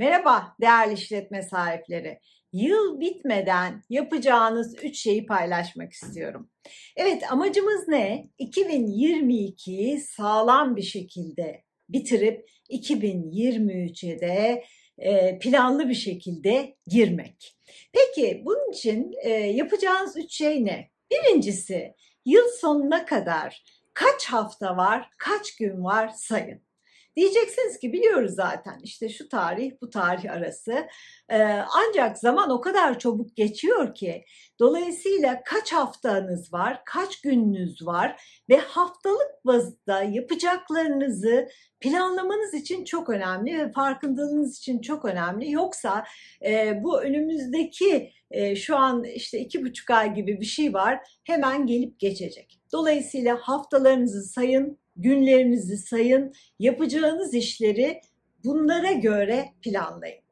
Merhaba değerli işletme sahipleri. Yıl bitmeden yapacağınız 3 şeyi paylaşmak istiyorum. Evet amacımız ne? 2022'yi sağlam bir şekilde bitirip 2023'e de e, planlı bir şekilde girmek. Peki bunun için e, yapacağınız 3 şey ne? Birincisi yıl sonuna kadar kaç hafta var, kaç gün var sayın. Diyeceksiniz ki biliyoruz zaten işte şu tarih bu tarih arası. Ee, ancak zaman o kadar çabuk geçiyor ki dolayısıyla kaç haftanız var, kaç gününüz var ve haftalık bazda yapacaklarınızı planlamanız için çok önemli ve farkındalığınız için çok önemli. Yoksa e, bu önümüzdeki e, şu an işte iki buçuk ay gibi bir şey var hemen gelip geçecek. Dolayısıyla haftalarınızı sayın, günlerinizi sayın, yapacağınız işleri bunlara göre planlayın.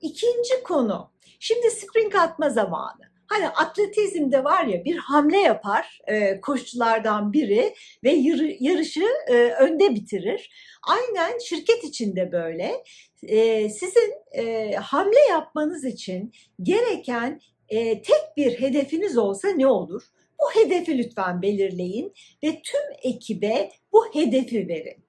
İkinci konu, şimdi sprint atma zamanı. Hani atletizmde var ya bir hamle yapar e, koşuculardan biri ve yarı, yarışı e, önde bitirir. Aynen şirket içinde böyle. E, sizin e, hamle yapmanız için gereken e, tek bir hedefiniz olsa ne olur? Bu hedefi lütfen belirleyin ve tüm ekibe bu hedefi verin.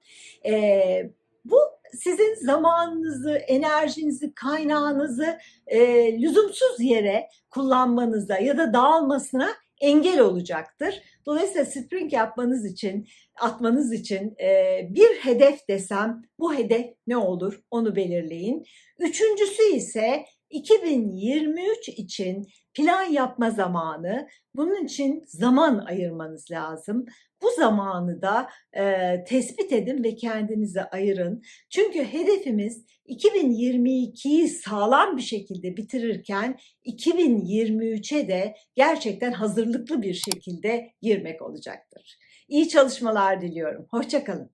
Ee, bu sizin zamanınızı, enerjinizi, kaynağınızı e, lüzumsuz yere kullanmanıza ya da dağılmasına engel olacaktır. Dolayısıyla sprint yapmanız için, atmanız için e, bir hedef desem bu hedef ne olur onu belirleyin. Üçüncüsü ise 2023 için plan yapma zamanı. Bunun için zaman ayırmanız lazım. Bu zamanı da e, tespit edin ve kendinize ayırın. Çünkü hedefimiz 2022'yi sağlam bir şekilde bitirirken 2023'e de gerçekten hazırlıklı bir şekilde girmek olacaktır. İyi çalışmalar diliyorum. Hoşçakalın.